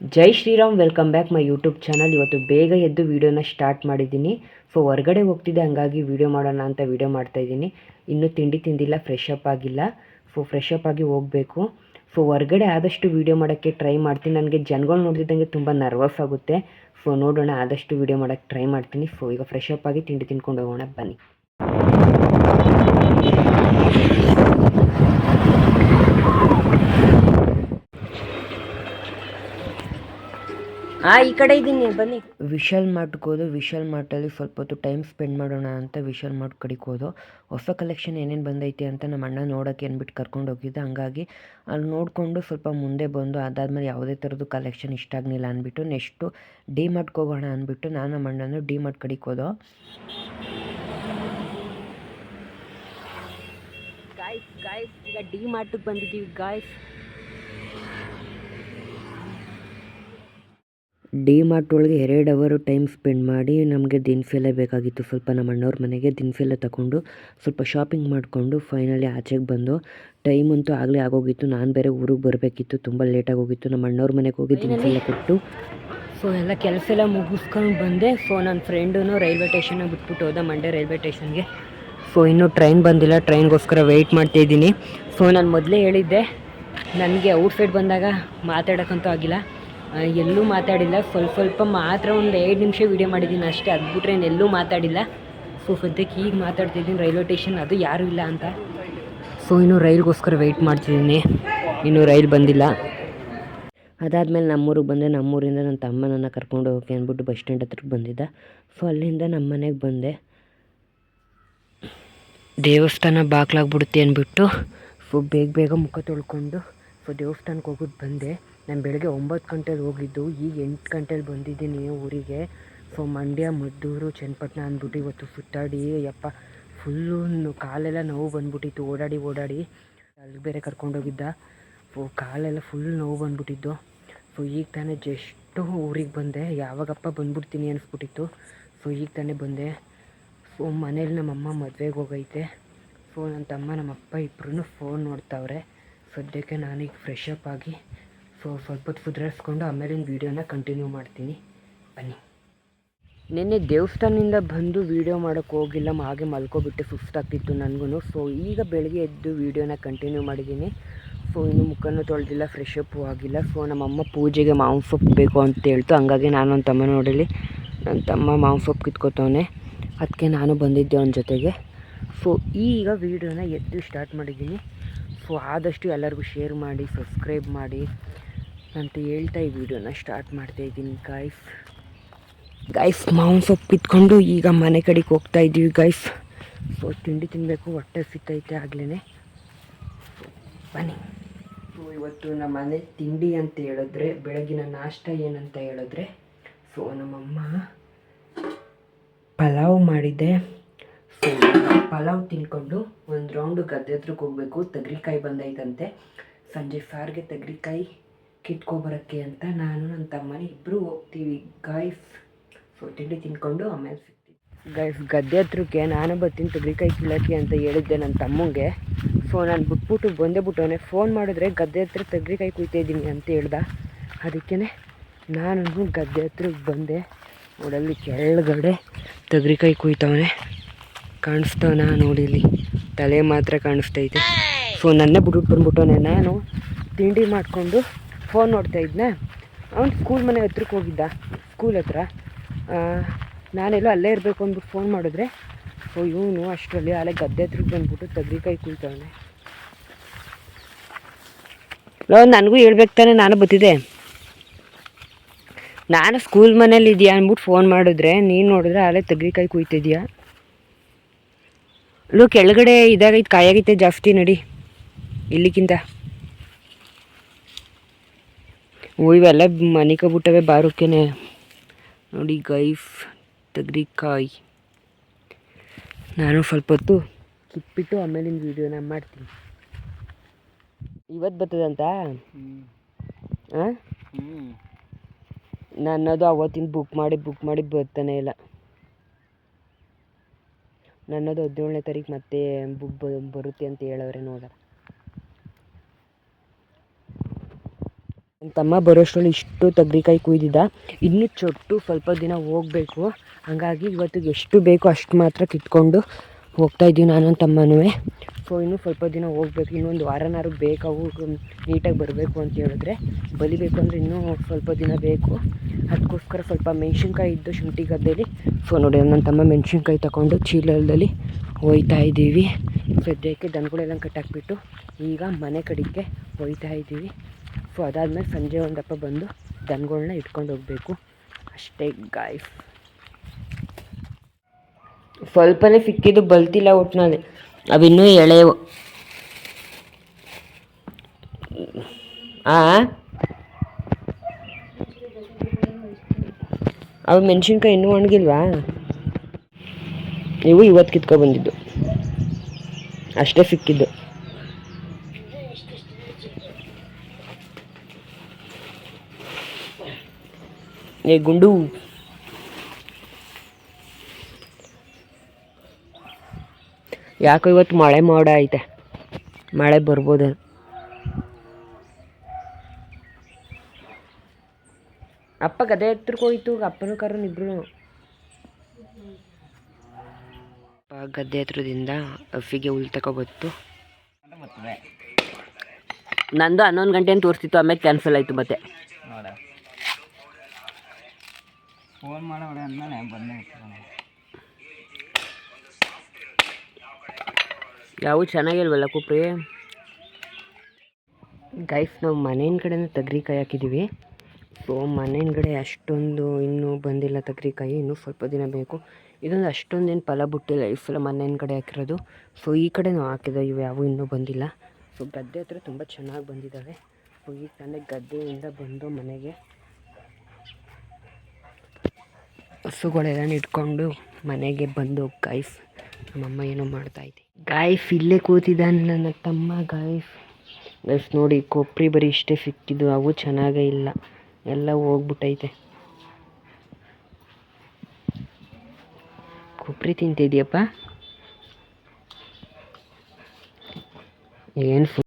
Jai Shriram welcome back my YouTube channel ಇವತ್ತು ಬೇಗ ಎದ್ದು ವೀಡಿಯೋನ ಸ್ಟಾರ್ಟ್ ಮಾಡಿದ್ದೀನಿ. ಸೊ ಹೊರಗಡೆ ಹೋಗ್ತಿದ್ದೆ, ಹಂಗಾಗಿ ವೀಡಿಯೋ ಮಾಡೋಣ ಅಂತ ವೀಡಿಯೋ ಮಾಡ್ತಾ ಇದ್ದೀನಿ. ಇನ್ನೂ ತಿಂಡಿ ತಿಂದಿಲ್ಲ ಫ್ರೆಶ್ ಅಪ್ ಆಗಿಲ್ಲ. ಸೊ ಫ್ರೆಶ್ ಅಪ್ ಆಗಿ ಹೋಗಬೇಕು. ಸೊ ಹೊರಗಡೆ ಆದಷ್ಟು ವೀಡಿಯೋ ಮಾಡೋಕ್ಕೆ ಟ್ರೈ ಮಾಡ್ತೀನಿ. ನನಗೆ ಜನಗಳು ನೋಡ್ತಿದ್ದಂಗೆ ತುಂಬ ನರ್ವಸ್ ಆಗುತ್ತೆ. ಸೊ ನೋಡೋಣ, ಆದಷ್ಟು ವೀಡಿಯೋ ಮಾಡೋಕ್ಕೆ ಟ್ರೈ ಮಾಡ್ತೀನಿ. ಸೊ ಈಗ ಫ್ರೆಶ್ ಅಪ್ ಆಗಿ ತಿಂಡಿ ತಿನ್ಕೊಂಡು ಹೋಗೋಣ, ಬನ್ನಿ. ಹಾಂ ಈ ಕಡೆ ಇದ್ದೀನಿ ಬನ್ನಿ. ವಿಶಾಲ್ ಮಾರ್ಟ್ಗೆ ಹೋದು ವಿಶಾಲ್ ಮಾರ್ಟಲ್ಲಿ ಸ್ವಲ್ಪ ಹೊತ್ತು ಟೈಮ್ ಸ್ಪೆಂಡ್ ಮಾಡೋಣ ಅಂತ ವಿಶಾಲ್ ಮಾರ್ಟ್ ಕಡೆಗೆ ಹೋದು. ಹೊಸ ಕಲೆಕ್ಷನ್ ಏನೇನು ಬಂದೈತಿ ಅಂತ ನಮ್ಮ ಅಣ್ಣ ನೋಡೋಕ್ಕೆ ಅಂದ್ಬಿಟ್ಟು ಕರ್ಕೊಂಡು ಹೋಗಿದ್ದೆ. ಹಂಗಾಗಿ ಅಲ್ಲಿ ನೋಡಿಕೊಂಡು ಸ್ವಲ್ಪ ಮುಂದೆ ಬಂದು ಅದಾದಮೇಲೆ ಯಾವುದೇ ಥರದ್ದು ಕಲೆಕ್ಷನ್ ಇಷ್ಟ ಆಗಲಿಲ್ಲ ಅಂದ್ಬಿಟ್ಟು ನೆಕ್ಸ್ಟು ಡಿ ಮಾರ್ಟ್ಗೆ ಹೋಗೋಣ ಅಂದ್ಬಿಟ್ಟು ನಾನು ನಮ್ಮ ಅಣ್ಣನು ಡಿ ಮಾರ್ಟ್ ಕಡೆಗೆ ಹೋದೋ. ಗಾಯ್ಸ್ ಗಾಯ್ಸ್ ಈಗ ಡಿ ಮಾರ್ಟಿಗೆ ಬಂದಿದ್ದೀವಿ ಗಾಯ್ಸ್ ಡಿ ಮಾರ್ಟ್ ಒಳಗೆ ಎರಡು ಅವರು ಟೈಮ್ ಸ್ಪೆಂಡ್ ಮಾಡಿ ನಮಗೆ ದಿನಫೆಲೆ ಬೇಕಾಗಿತ್ತು. ಸ್ವಲ್ಪ ನಮ್ಮ ಅಣ್ಣವ್ರ ಮನೆಗೆ ದಿನಫೆಲೆ ತಗೊಂಡು ಸ್ವಲ್ಪ ಶಾಪಿಂಗ್ ಮಾಡಿಕೊಂಡು ಫೈನಲಿ ಆಚೆಗೆ ಬಂದು ಟೈಮ್ ಅಂತೂ ಆಗಲೇ ಆಗೋಗಿತ್ತು. ನಾನು ಬೇರೆ ಊರಿಗೆ ಬರಬೇಕಿತ್ತು. ತುಂಬ ಲೇಟಾಗಿ ಹೋಗಿತ್ತು ನಮ್ಮ ಅಣ್ಣವ್ರ ಮನೆಗೆ ಹೋಗಿ ದಿನಫೆಲೆ ಕೊಟ್ಟು ಸೊ ಎಲ್ಲ ಕೆಲಸ ಎಲ್ಲ ಮುಗಿಸ್ಕೊಂಡು ಬಂದೆ. ಸೊ ನನ್ನ ಫ್ರೆಂಡೂ ರೈಲ್ವೆ ಸ್ಟೇಷನ್ನಾಗ ಬಿಟ್ಬಿಟ್ಟು ಹೋದ ಮಂಡ್ಯ ರೈಲ್ವೆ ಸ್ಟೇಷನ್ಗೆ ಸೊ ಇನ್ನೂ ಟ್ರೈನ್ ಬಂದಿಲ್ಲ. ಟ್ರೈನ್ಗೋಸ್ಕರ ವೆಯ್ಟ್ ಮಾಡ್ತಾಯಿದ್ದೀನಿ ಸೊ ನಾನು ಮೊದಲೇ ಹೇಳಿದ್ದೆ. ನನಗೆ ಔಟ್ಸೈಡ್ ಬಂದಾಗ ಮಾತಾಡೋಕ್ಕಂತೂ ಆಗಿಲ್ಲ. ಎಲ್ಲೂ ಮಾತಾಡಿಲ್ಲ. ಸ್ವಲ್ಪ ಸ್ವಲ್ಪ ಮಾತ್ರ ಒಂದು ಎರಡು ನಿಮಿಷ ವೀಡಿಯೋ ಮಾಡಿದ್ದೀನಿ ಅಷ್ಟೇ. ಅದು ಬಿಟ್ರೆ ಎಲ್ಲೂ ಮಾತಾಡಿಲ್ಲ. ಸೊ ಸದ್ಯಕ್ಕೆ ಈಗ ಮಾತಾಡ್ತಿದ್ದೀನಿ ರೈಲ್ವೆ ಸ್ಟೇಷನ್ ಅದು ಯಾರೂ ಇಲ್ಲ ಅಂತ. ಸೊ ಇನ್ನು ರೈಲ್ಗೋಸ್ಕರ ವೆಯ್ಟ್ ಮಾಡ್ತಿದ್ದೀನಿ. ಇನ್ನೂ ರೈಲ್ ಬಂದಿಲ್ಲ. ಅದಾದಮೇಲೆ ನಮ್ಮೂರಿಗೆ ಬಂದೆ. ನಮ್ಮೂರಿಂದ ನನ್ನ ತಮ್ಮನನ್ನು ಕರ್ಕೊಂಡು ಹೋಗಿ ಅಂದ್ಬಿಟ್ಟು ಬಸ್ ಸ್ಟ್ಯಾಂಡ್ ಹತ್ರಕ್ಕೆ ಬಂದಿದ್ದ. ಸೊ ಅಲ್ಲಿಂದ ನಮ್ಮ ಮನೆಗೆ ಬಂದೆ. ದೇವಸ್ಥಾನ ಬಾಗ್ಲಾಗ್ಬಿಡುತ್ತೆ ಅಂದ್ಬಿಟ್ಟು. ಸೊ ಬೇಗ ಬೇಗ ಮುಖ ತೊಳ್ಕೊಂಡು. ಸೊ ದೇವಸ್ಥಾನಕ್ಕೆ ಹೋಗೋದು ಬಂದೆ. ನಾನು ಬೆಳಗ್ಗೆ ಒಂಬತ್ತು ಗಂಟೆಲಿ ಹೋಗಿದ್ದು, ಈಗ ಎಂಟು ಗಂಟೆಲಿ ಬಂದಿದ್ದೀನಿ ಊರಿಗೆ. ಸೊ ಮಂಡ್ಯ, ಮದ್ದೂರು, ಚನ್ನಪಟ್ಟಣ ಅಂದ್ಬಿಟ್ಟು ಇವತ್ತು ಸುತ್ತಾಡಿ, ಯಪ್ಪ ಫುಲ್ಲು ಕಾಲೆಲ್ಲ ನೋವು ಬಂದ್ಬಿಟ್ಟಿತ್ತು. ಓಡಾಡಿ ಓಡಾಡಿ ಅಲ್ಲಿ ಬೇರೆ ಕರ್ಕೊಂಡೋಗಿದ್ದ ಸೊ ಕಾಲೆಲ್ಲ ಫುಲ್ ನೋವು ಬಂದ್ಬಿಟ್ಟಿದ್ದು ಸೊ ಈಗ ತಾನೇ ಜಸ್ಟು ಊರಿಗೆ ಬಂದೆ. ಯಾವಾಗಪ್ಪ ಬಂದ್ಬಿಡ್ತೀನಿ ಅನಿಸ್ಬಿಟ್ಟಿತ್ತು. ಸೊ ಈಗ ತಾನೇ ಬಂದೆ. ಸೊ ಮನೇಲಿ ನಮ್ಮಮ್ಮ ಮದುವೆಗೆ ಹೋಗೈತೆ. ಸೊ ನನ್ನ ತಮ್ಮ ನಮ್ಮಪ್ಪ ಇಬ್ಬರೂ ಫೋನ್ ನೋಡ್ತಾವ್ರೆ. ಸದ್ಯಕ್ಕೆ ನಾನೀಗ ಫ್ರೆಶ್ ಆಗಿ ಸೊ ಸ್ವಲ್ಪ ಹೊತ್ತು ಆಮೇಲೆ ಆಮೇಲಿನ ವೀಡಿಯೋನ ಕಂಟಿನ್ಯೂ ಮಾಡ್ತೀನಿ. ಬನ್ನಿ. ನಿನ್ನೆ ದೇವಸ್ಥಾನದಿಂದ ಬಂದು ವೀಡಿಯೋ ಮಾಡೋಕ್ಕೆ ಹೋಗಿಲ್ಲ, ಹಾಗೆ ಮಲ್ಕೊಬಿಟ್ಟು ಸುಸ್ತಾಗ್ತಿತ್ತು ನನಗೂ ಸೊ ಈಗ ಬೆಳಗ್ಗೆ ಎದ್ದು ವೀಡಿಯೋನ ಕಂಟಿನ್ಯೂ ಮಾಡಿದ್ದೀನಿ. ಸೊ ಇನ್ನು ಮುಖನೂ ತೊಳೆದಿಲ್ಲ ಫ್ರೆಶ್ ಅಪ್ಪು ಆಗಿಲ್ಲ. ಸೊ ನಮ್ಮಮ್ಮ ಪೂಜೆಗೆ ಮಾಂಸ ಸೊಪ್ಪು ಬೇಕು ಅಂತ ಹೇಳ್ತು. ಹಂಗಾಗಿ ನಾನು ನನ್ನ ತಮ್ಮ ನೋಡಲಿ. ನನ್ನ ತಮ್ಮ ಮಾಂಸ ಸೊಪ್ಪು ಕಿತ್ಕೋತವನೆ. ಅದಕ್ಕೆ ನಾನು ಬಂದಿದ್ದೆ ಅವನ ಜೊತೆಗೆ. ಸೊ ಈಗ ವೀಡಿಯೋನ ಎದ್ದು ಸ್ಟಾರ್ಟ್ ಮಾಡಿದ್ದೀನಿ. ಸೊ ಆದಷ್ಟು ಎಲ್ಲರಿಗೂ ಶೇರ್ ಮಾಡಿ ಸಬ್ಸ್ಕ್ರೈಬ್ ಮಾಡಿ. ಅಂತ ಹೇಳ್ತಾ ಈ ವಿಡಿಯೋನ ಸ್ಟಾರ್ಟ್ ಮಾಡ್ತಾ ಇದ್ದೀನಿ ಗೈಫ್ ಗೈಫ್ ಮಾವಿನ ಸೊಪ್ಪು ಕಿತ್ಕೊಂಡು ಈಗ ಮನೆ ಕಡೆಗೆ ಹೋಗ್ತಾ ಇದ್ದೀವಿ ಗೈಫ್ ಸೊ ತಿಂಡಿ ತಿನ್ನಬೇಕು ಹೊಟ್ಟೆ ಸಿತ್ತೈತೆ ಆಗ್ಲೇ ಬನ್ನಿ. ಸೊ ಇವತ್ತು ನಮ್ಮ ಮನೆ ತಿಂಡಿ ಅಂತ ಹೇಳಿದ್ರೆ, ಬೆಳಗಿನ ನಾಷ್ಟ ಏನಂತ ಹೇಳಿದ್ರೆ ಸೊ ನಮ್ಮಮ್ಮ ಪಲಾವ್ ಮಾಡಿದ್ದೆ ಸೊ ಪಲಾವ್ ತಿನ್ಕೊಂಡು ಒಂದು ರೌಂಡು ಗದ್ದೆ ಹತ್ರಕ್ಕೆ ಹೋಗಬೇಕು. ತಗ್ರಿಕಾಯಿ ಬಂದೈತಂತೆ. ಸಂಜೆ ಸಾರಿಗೆ ತಗ್ರಿಕಾಯಿ ಕಿತ್ಕೊಬರೋಕ್ಕೆ ಅಂತ ನಾನು ನನ್ನ ತಮ್ಮನ ಇಬ್ಬರು ಹೋಗ್ತೀವಿ. ಗಾಯ್ಸ್ ಸೊ ತಿಂಡಿ ತಿನ್ಕೊಂಡು ಆಮೇಲೆ ಸಿಗ್ತೀವಿ. ಗೈಸ್ ಗದ್ದೆ ಹತ್ರಕ್ಕೆ, ನಾನು ಬರ್ತೀನಿ ತೊಗರಿಕಾಯಿ ಕೀಳಕ್ಕೆ ಅಂತ ಹೇಳಿದ್ದೆ ನನ್ನ ತಮ್ಮಂಗೆ. ಸೊ ನಾನು ಬಿಟ್ಬಿಟ್ಟು ಬಂದೇ ಬಿಟ್ಟವನೇ. ಫೋನ್ ಮಾಡಿದ್ರೆ ಗದ್ದೆ ಹತ್ರ ತೊಗರಿಕಾಯಿ ಕುಯ್ತಾ ಇದ್ದೀನಿ ಅಂತ ಹೇಳ್ದ. ಅದಕ್ಕೇ ನಾನು ಗದ್ದೆ ಹತ್ರಕ್ಕೆ ಬಂದೆ. ನೋಡಲ್ಲಿ ಕೆಳಗಡೆ ತೊಗರಿಕಾಯಿ ಕುಯ್ತವನೆ. ಕಾಣಿಸ್ತವನ ನೋಡಿಲಿ ತಲೆ ಮಾತ್ರ ಕಾಣಿಸ್ತೈತೆ. ಸೊ ನನ್ನೇ ಬಿಟ್ಬಿಟ್ಟು ಬಂದ್ಬಿಟ್ಟವನೆ ನಾನು. ತಿಂಡಿ ಮಾಡಿಕೊಂಡು ಫೋನ್ ನೋಡ್ತಾ ಇದ್ನ. ಅವ್ನು ಸ್ಕೂಲ್ ಮನೆ ಹತ್ರಕ್ಕೆ ಹೋಗಿದ್ದ. ಸ್ಕೂಲ್ ಹತ್ರ. ನಾನೆಲ್ಲೋ ಅಲ್ಲೇ ಇರಬೇಕು ಅಂದ್ಬಿಟ್ಟು ಫೋನ್ ಮಾಡಿದ್ರೆ ಓ ಇವನು ಅಷ್ಟರಲ್ಲಿ ಅಲ್ಲೇ ಗದ್ದೆ ಹತ್ರಕ್ಕೆ ಬಂದ್ಬಿಟ್ಟು ತಗ್ರಿಕಾಯಿ ಕುಯ್ತವನೆ. ಲೋ, ನನಗೂ ಹೇಳ್ಬೇಕು ತಾನೆ, ನಾನು ಬತ್ತಿದೆ ನಾನು ಸ್ಕೂಲ್ ಮನೇಲಿ ಇದೆಯಾ ಅಂದ್ಬಿಟ್ಟು ಫೋನ್ ಮಾಡಿದ್ರೆ, ನೀನು ನೋಡಿದ್ರೆ ಅಲ್ಲೇ ತಗ್ರಿಕಾಯಿ ಕುಯ್ತಿದ್ಯಾ ಲೋ, ಕೆಳಗಡೆ ಇದಾಗೈತೆ, ಕಾಯಾಗೈತೆ ಜಾಸ್ತಿ, ನಡಿ. ಇಲ್ಲಿಗಿಂತ ಓ ಇವೆಲ್ಲ ಮನಿಕಬಿಟ್ಟವೆ ಬಾರುಕೆನೆ ನೋಡಿ ಗೈಫ್ ತಗ್ರಿಕಾಯಿ ನಾನು ಸ್ವಲ್ಪ ಹೊತ್ತು ಕಿತ್ಬಿಟ್ಟು ಆಮೇಲಿನ ವೀಡಿಯೋನ ಮಾಡ್ತೀನಿ ಇವತ್ತು ಬರ್ತದಂತ ನನ್ನದು ಅವತ್ತಿನ ಬುಕ್ ಮಾಡಿ ಬುಕ್ ಮಾಡಿ ಬರ್ತಾನೆ ಇಲ್ಲ ನನ್ನದು ಹದಿನೇಳನೇ ತಾರೀಕು ಮತ್ತೆ ಬುಕ್ ಬರುತ್ತೆ ಅಂತ ಹೇಳವ್ರೆ ನೋಡ ನನ್ನ ತಮ್ಮ ಬರೋಷ್ಟರಲ್ಲಿ ಇಷ್ಟು ತಗ್ರಿಕಾಯಿ ಕುಯ್ದಿದ್ದ, ಇನ್ನೂ ಚೊಟ್ಟು ಸ್ವಲ್ಪ ದಿನ ಹೋಗಬೇಕು. ಹಾಗಾಗಿ ಇವತ್ತು ಎಷ್ಟು ಬೇಕೋ ಅಷ್ಟು ಮಾತ್ರ ಕಿತ್ಕೊಂಡು ಹೋಗ್ತಾ ಇದ್ದೀವಿ ನಾನು ನನ್ನ ತಮ್ಮನೂ. ಸೊ ಇನ್ನೂ ಸ್ವಲ್ಪ ದಿನ ಹೋಗ್ಬೇಕು ಇನ್ನೊಂದು ವಾರನಾರು ಬೇಕಾವು ನೀಟಾಗಿ ಬರಬೇಕು ಅಂತ ಹೇಳಿದ್ರೆ. ಬಲಿಬೇಕು ಅಂದರೆ ಇನ್ನೂ ಸ್ವಲ್ಪ ದಿನ ಬೇಕು. ಅದಕ್ಕೋಸ್ಕರ ಸ್ವಲ್ಪ ಮೆಣಸಿನ್ಕಾಯಿ ಇದ್ದು ಶುಂಠಿ ಗದ್ದೆಯಲ್ಲಿ ಸೊ ನೋಡಿ, ನನ್ನ ತಮ್ಮ ಮೆಣಸಿನ್ಕಾಯಿ ತಗೊಂಡು ಚೀಲದಲ್ಲಿ ಹೋಯ್ತಾ ಇದ್ದೀವಿ. ಸದ್ಯಕ್ಕೆ ದನಗಳೆಲ್ಲ ಕಟ್ಟಾಕ್ಬಿಟ್ಟು ಈಗ ಮನೆ ಕಡೆಗೆ ಹೋಯ್ತಾ ಇದ್ದೀವಿ. ಸೊ ಅದಾದಮೇಲೆ ಸಂಜೆ ಒಂದಪ್ಪ ಬಂದು ದನಗಳನ್ನ ಇಟ್ಕೊಂಡು ಹೋಗಬೇಕು. ಅಷ್ಟೇ ಗಾಯ್ಸ್ ಸ್ವಲ್ಪನೇ ಸಿಕ್ಕಿದ್ದು ಬಲ್ತಿಲ್ಲ ಒಟ್ಟಿನಲ್ಲಿ ಅವಿನ್ನೂ ಎಳೆವು ಆ? ಅವು ಮೆಣಸಿನ್ಕಾಯಿ ಇನ್ನೂ ಒಣಗಿಲ್ವಾ? ಇವು ಇವತ್ತು ಕಿತ್ಕೊ ಅಷ್ಟೇ ಸಿಕ್ಕಿದ್ದು. ಏ, ಗುಂಡು. ಯಾಕೋ ಇವತ್ತು ಮಳೆ ಮೋಡ ಐತೆ. ಮಳೆ ಬರ್ಬೋದು. ಅಪ್ಪ ಗದೆ ಹೋಯ್ತು ಅಪ್ಪನ ಕರ್ರನ್ ಇಬ್ರು. ಅಪ್ಪ ಗದ್ದೆ ಹತ್ರದಿಂದ ಅಫಿಗೆ ಹುಲ್ ತಗೊಬತ್ತು ನಂದು ಹನ್ನೊಂದು ಗಂಟೆ ತೋರಿಸ್ತಿತ್ತು, ಆಮೇಲೆ ಕ್ಯಾನ್ಸಲ್ ಆಯಿತು ಮತ್ತೆ. ಫೋನ್ ಮಾಡೋಣ ಅಂದಾನೆ ಬಂದೆ ಯಾವ ಚೆನ್ನಾಗಿಲ್ವಲ್ಲ ಕುಪ್ರಿ? ಗೈಸ್ ನಾವು ಮನೆಯಿಂದ ಕಡೆನೇ ತಗ್ರಿಕಾಯಿ ಹಾಕಿದ್ದೀವಿ ಸೊ ಮನೆ ಕಡೆ ಅಷ್ಟೊಂದು ಇನ್ನೂ ಬಂದಿಲ್ಲ ತಗ್ರಿಕಾಯಿ ಇನ್ನೂ ಸ್ವಲ್ಪ ದಿನ ಬೇಕು. ಇದೊಂದು ಅಷ್ಟೊಂದೇನು ಫಲ ಬಿಟ್ಟಿಲ್ಲ, ಈ ಸಲ ಮನೆ ಕಡೆ ಹಾಕಿರೋದು. ಸೊ ಈ ಕಡೆ ನಾವು ಹಾಕಿದ, ಇವು ಯಾವೂ ಇನ್ನೂ ಬಂದಿಲ್ಲ. ಸೊ ಗದ್ದೆ ಹತ್ರ ತುಂಬ ಚೆನ್ನಾಗಿ ಬಂದಿದ್ದಾವೆ ಸೊ ಈಗ ತಾನೇ ಗದ್ದೆಯಿಂದ ಬಂದು ಮನೆಗೆ ಹಸುಗಳೆಲ್ಲ ಇಟ್ಕೊಂಡು ಮನೆಗೆ ಬಂದು ಗೈಫ್ ನಮ್ಮಮ್ಮ ಏನೋ ಮಾಡ್ತಾಯಿದ್ದೆ ಗೈಫ್ ಇಲ್ಲೇ ಕೂತಿದ್ದಾನೆ ನನ್ನ ತಮ್ಮ ಗಾಯ್ಫ್ ಗೈಫ್ ನೋಡಿ ಕೊಬ್ಬರಿ ಬರೀ ಇಷ್ಟೇ ಸಿಕ್ಕಿದ್ದು ಅವು ಚೆನ್ನಾಗೇ ಇಲ್ಲ. ಎಲ್ಲ ಹೋಗ್ಬಿಟ್ಟೈತೆ. ಕೊಬ್ಬರಿ ತಿಂತಿದ್ಯಪ್ಪ? ಏನು